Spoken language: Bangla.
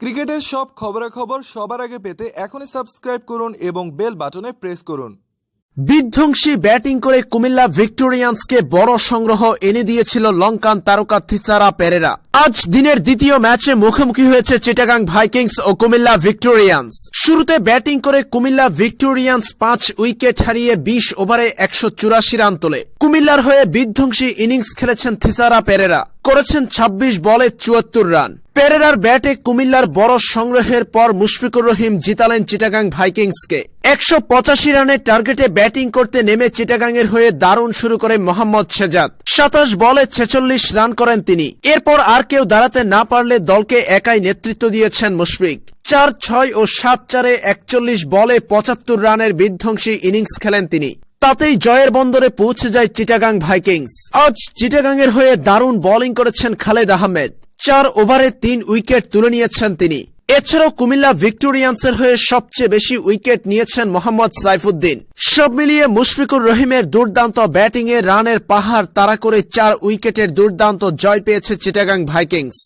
ক্রিকেটের সব খবরাখবর সবার আগে পেতে এখনই সাবস্ক্রাইব করুন এবং বেল বাটনে প্রেস করুন। বিধ্বংসী ব্যাটিং করে কুমিল্লা ভিক্টোরিয়ান্সকে বড় সংগ্রহ এনে দিয়েছিল লঙ্কান তারকা থিসারা পেরেরা। আজ দিনের দ্বিতীয় ম্যাচে মুখোমুখি হয়েছে চিটাগাং ভাইকিংস ও কুমিল্লা ভিক্টোরিয়ান্স। শুরুতে ব্যাটিং করে কুমিল্লা ভিক্টোরিয়ান্স পাঁচ উইকেট হারিয়ে বিশ ওভারে একশো চুরাশি রান তোলে। কুমিল্লার হয়ে বিধ্বংসী ইনিংস খেলেছেন থিসারা পেরেরা। করেছেন ২৬ বলে চুয়াত্তর রান। পেরেরার ব্যাটে কুমিল্লার বড় সংগ্রহের পর মুশফিকুর রহিম জিতালেন চিটাগাং ভাইকিংসকে। একশো পঁচাশি রানের টার্গেটে ব্যাটিং করতে নেমে চিটাগাংয়ের হয়ে দারুণ শুরু করে মোহাম্মদ শেজাদ। সাতাশ বলে ছেচল্লিশ রান করেন তিনি। এরপর আর কেউ দাঁড়াতে না পারলে দলকে একাই নেতৃত্ব দিয়েছেন মুশফিক। চার, ছয় ও সাত চারে একচল্লিশ বলে পঁচাত্তর রানের বিধ্বংসী ইনিংস খেলেন তিনি। তাতেই জয়ের বন্দরে পৌঁছে যায় চিটাগাং ভাইকিংস। আজ চিটাগাংয়ের হয়ে দারুণ বোলিং করেছেন খালেদ আহমেদ। চার ওভারে তিন উইকেট তুলে নিয়েছেন তিনি। এছাড়াও কুমিল্লা ভিক্টোরিয়ান্সের হয়ে সবচেয়ে বেশি উইকেট নিয়েছেন মোহাম্মদ সাইফুদ্দিন। সব মিলিয়ে মুশফিকুর রহিমের দুর্দান্ত ব্যাটিংয়ে রানের পাহাড় তারা করে চার উইকেটের দুর্দান্ত জয় পেয়েছে চিটাগাং ভাইকিংস।